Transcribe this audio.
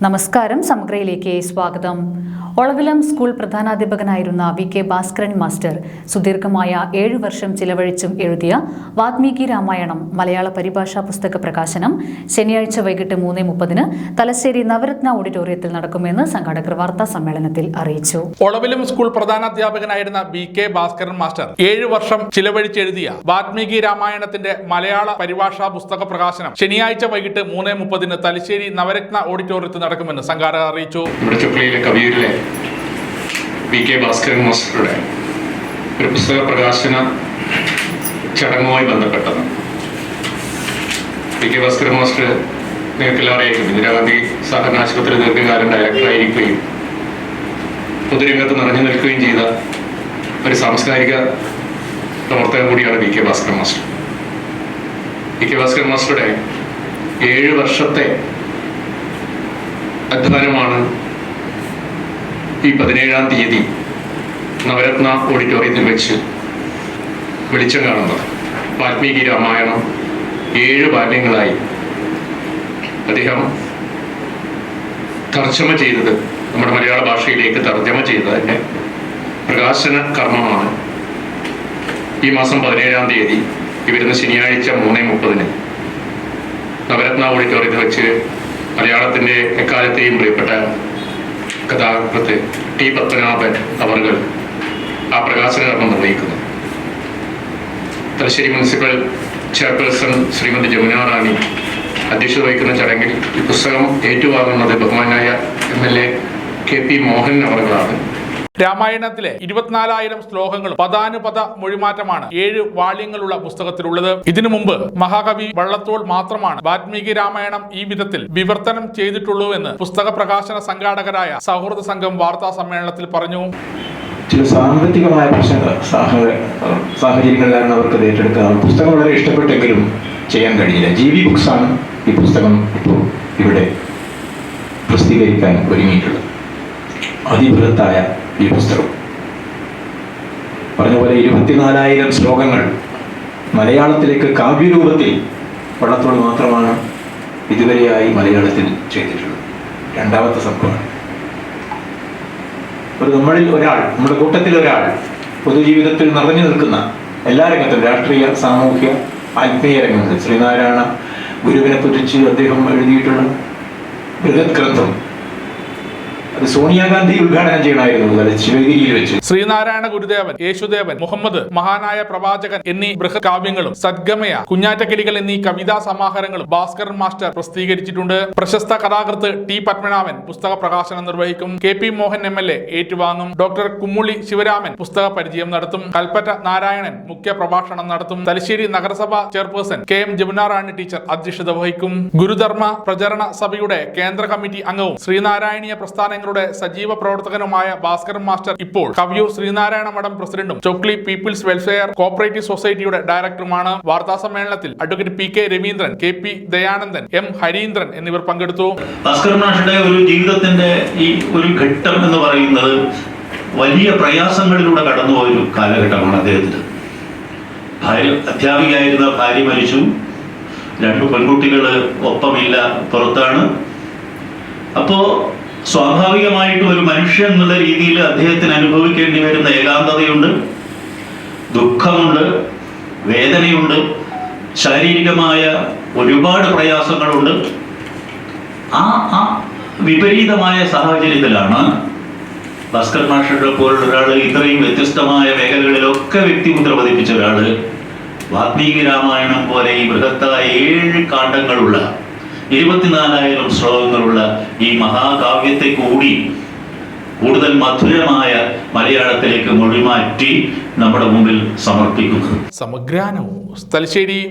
നമസ്കാരം സമഗ്രയിലേക്ക് സ്വാഗതം. ഒളവിലം സ്കൂൾ പ്രധാനാധ്യാപകനായിരുന്ന വി കെ ഭാസ്കരൻ മാസ്റ്റർ സുദീർഘമായ ഏഴു വർഷം ചിലവഴിച്ചും എഴുതിയ വാത്മീകി രാമായണം മലയാള പരിഭാഷാ പുസ്തക പ്രകാശനം ശനിയാഴ്ച വൈകിട്ട് മൂന്ന് മുപ്പതിന് തലശ്ശേരി നവരത്ന ഓഡിറ്റോറിയത്തിൽ നടക്കുമെന്ന് സംഘാടകർ വാർത്താ സമ്മേളനത്തിൽ അറിയിച്ചു. ഒളവിലും സ്കൂൾ പ്രധാനാധ്യാപകനായിരുന്ന വി കെ ഭാസ്കരൻ മാസ്റ്റർ ഏഴു വർഷം ചിലവഴിച്ചെഴുതിയ വാത്മീകി രാമായണത്തിന്റെ മലയാള പരിഭാഷാ പുസ്തക പ്രകാശനം ശനിയാഴ്ച വൈകിട്ട് മൂന്ന് മുപ്പതിന് തലശ്ശേരി നവരത്ന ഓഡിറ്റോറിയത്തിൽ നടക്കുമെന്ന് സംഘാടകർ അറിയിച്ചു. ചുക്ലയിലെ കവിയൂരിലെ വി കെ ഭാസ്കരൻ മാസ്റ്ററുടെ ഒരു പുസ്തക പ്രകാശന ചടങ്ങുമായി ബന്ധപ്പെട്ടത് വി കെ ഭാസ്കരൻ മാസ്റ്റർ നിങ്ങൾക്ക് എല്ലാവരെയും ഇന്ദിരാഗാന്ധി സഹകരണ ആശുപത്രി ദീർഘകാലം ഡയറക്ടറായിരിക്കുകയും പൊതുരംഗത്ത് നിറഞ്ഞു നിൽക്കുകയും ചെയ്ത ഒരു സാംസ്കാരിക പ്രവർത്തകൻ കൂടിയാണ് V K Bhaskaran master. V K Bhaskaran മാസ്റ്ററുടെ ഏഴ് വർഷത്തെ അധ്വാനമാണ് ഈ പതിനേഴാം തീയതി നവരത്ന ഓഡിറ്റോറിയത്തിൽ വെച്ച് വെളിച്ചം കാണുന്നത്. വാൽമീകി രാമായണം ഏഴ് ബാല്യങ്ങളായി. അദ്ദേഹം തർജമ ചെയ്തത് നമ്മുടെ മലയാള ഭാഷയിലേക്ക് തർജമ ചെയ്തതിന്റെ പ്രകാശന കർമ്മമാണ്. ഈ മാസം പതിനേഴാം തീയതി ഈ വരുന്ന ശനിയാഴ്ച മൂന്ന് മുപ്പതിന് നവരത്ന ഓഡിറ്റോറിയത്തിൽ വെച്ച് മലയാളത്തിന്റെ എക്കാലത്തെയും പ്രിയപ്പെട്ട കഥാകൃത്ത് ടി പത്മനാഭൻ അവർകൾ ആ പ്രകാശന കർമ്മം നിർവഹിക്കുന്നു. തലശ്ശേരി മുനിസിപ്പൽ ചെയർപേഴ്സൺ ശ്രീമതി ജമുന റാണി അധ്യക്ഷത വഹിക്കുന്ന ചടങ്ങിൽ ഈ പുസ്തകം ഏറ്റുവാങ്ങുന്നത് ബഹുമാനായ M L A K P Mohan അവർകളാണ് രാമായണത്തിലെ ഇരുപത്തിനാലായിരം ശ്ലോകങ്ങളും പദാനുപത മൊഴിമാറ്റമാണ് ഏഴ് വാള്യങ്ങളുള്ള പുസ്തകത്തിലുള്ളത്. ഇതിനു മുമ്പ് മഹാകവി വള്ളത്തോൾ മാത്രമാണ് വാൽമീകി രാമായണം ഈ വിധത്തിൽ വിവർത്തനം ചെയ്തിട്ടുള്ളൂ എന്ന് പുസ്തക പ്രകാശന സംഘാടകരായ സൗഹൃദ സംഘം വാർത്താ സമ്മേളനത്തിൽ പറഞ്ഞു. ചില സാമ്പത്തികമായ പ്രശ്നങ്ങൾ സാഹ- സാഹചര്യങ്ങളിലാണ് അവർക്ക് അത് ഏറ്റെടുക്കുക പുസ്തകം വളരെ ഇഷ്ടപ്പെട്ടെങ്കിലും ചെയ്യാൻ കഴിയില്ല. ജി വി ആണ് ഈ പുസ്തകം ഇപ്പോൾ ഇവിടെ പ്രസിദ്ധീകരിക്കാൻ ഒരുങ്ങിയിട്ടുള്ളത്. അതിബൃഹത്തായ ഈ പുസ്തകം. പറഞ്ഞ പോലെ ഇരുപത്തിനാലായിരം ശ്ലോകങ്ങൾ മലയാളത്തിലേക്ക് കാവ്യരൂപത്തിൽ വള്ളത്തോട് മാത്രമാണ് ഇതുവരെയായി മലയാളത്തിൽ ചെയ്തിട്ടുള്ളത്. രണ്ടാമത്തെ സംഭവമാണ്. ഒരു നമ്മളിൽ ഒരാൾ നമ്മുടെ കൂട്ടത്തിൽ ഒരാൾ പൊതുജീവിതത്തിൽ നിറഞ്ഞു നിൽക്കുന്ന എല്ലാ രംഗത്തും രാഷ്ട്രീയ സാമൂഹ്യ ആത്മീയ രംഗങ്ങളിൽ ശ്രീനാരായണ ഗുരുവിനെ കുറിച്ച് അദ്ദേഹം എഴുതിയിട്ടുള്ള ബൃഹത് ഗ്രന്ഥം സോണിയാഗാന്ധി ഉദ്ഘാടനം ചെയ്യണമായിരുന്നു ശിവഗിരിയിൽ വെച്ച്. ശ്രീനാരായണ ഗുരുദേവൻ യേശുദേവൻ മുഹമ്മദ് മഹാനായ പ്രവാചകൻ എന്നീ ബൃഹത് കാവ്യങ്ങളും സദ്ഗമയ കുഞ്ഞാറ്റക്കിളികൾ എന്നീ കവിതാ സമാഹാരങ്ങളും ഭാസ്കരൻ മാസ്റ്റർ പ്രസിദ്ധീകരിച്ചിട്ടുണ്ട്. പ്രശസ്ത കഥാകൃത്ത് ടി പത്മനാഭൻ പുസ്തക പ്രകാശനം നിർവഹിക്കും. K P Mohan M L A ഏറ്റുവാങ്ങും. ഡോക്ടർ കുമ്മുളി ശിവരാമൻ പുസ്തക പരിചയം നടത്തും. കൽപ്പറ്റ നാരായണൻ മുഖ്യ പ്രഭാഷണം നടത്തും. തലശ്ശേരി നഗരസഭ chairperson K M Jamunarani teacher അധ്യക്ഷത വഹിക്കും. ഗുരുധർമ്മ പ്രചരണ സഭയുടെ കേന്ദ്ര കമ്മിറ്റി അംഗവും ശ്രീനാരായണീയ പ്രസ്ഥാനങ്ങളുടെ സജീവ പ്രവർത്തകനുമായ ഭാസ്കരൻ മാസ്റ്റർ ഇപ്പോൾ കവിയൂർ ശ്രീനാരായണ മഠം പ്രസിഡന്റും ചൊക്ലി പീപ്പിൾസ് വെൽഫെയർ കോപ്പറേറ്റീവ് സൊസൈറ്റിയുടെ ഡയറക്ടറുമാണ്. വാർത്താ സമ്മേളനത്തിൽ advocate P K Raveendran K P Dayanandan M Hareendran എന്നിവർ പങ്കെടുത്തു. ഭാസ്കരൻ ഒരു ജീവിതത്തിന്റെ ഈ ഒരു ഘട്ടം എന്ന് പറയുന്നത് വലിയ പ്രയാസങ്ങളിലൂടെ കടന്നുപോയ ഒരു കാലഘട്ടമാണ് അദ്ദേഹത്തിന്. ഭാര്യ അധ്യാപികയായിരുന്ന ഭാര്യ മരിച്ചു. രണ്ടു പെൺകുട്ടികൾ ഒപ്പമില്ല പുറത്താണ്. അപ്പോ സ്വാഭാവികമായിട്ടും ഒരു മനുഷ്യൻ എന്നുള്ള രീതിയിൽ അദ്ദേഹത്തിന് അനുഭവിക്കേണ്ടി വരുന്ന ഏകാന്തതയുണ്ട് ദുഃഖമുണ്ട് വേദനയുണ്ട് ശാരീരികമായ ഒരുപാട് പ്രയാസങ്ങളുണ്ട്. ആ ആ വിപരീതമായ സാഹചര്യത്തിലാണ് ഭാസ്കർ മാഷയുടെ പോലുള്ള ഒരാൾ ഇത്രയും വ്യത്യസ്തമായ മേഖലകളിലൊക്കെ വ്യക്തിമുദ്ര പതിപ്പിച്ച ഒരാൾ വാത്മീകി രാമായണം പോലെ ഈ ബൃഹത്തായ ഏഴ് കാണ്ഡങ്ങളുള്ള ഇരുപത്തിനാലായിരം ശ്ലോകങ്ങളുള്ള ഈ മഹാകാവ്യത്തെ കൂടി കൂടുതൽ മധുരമായ മലയാളത്തിലേക്ക് മൊഴിമാറ്റി നമ്മുടെ മുമ്പിൽ സമർപ്പിക്കുന്നു. സമഗ്രാനോ തലശ്ശേരി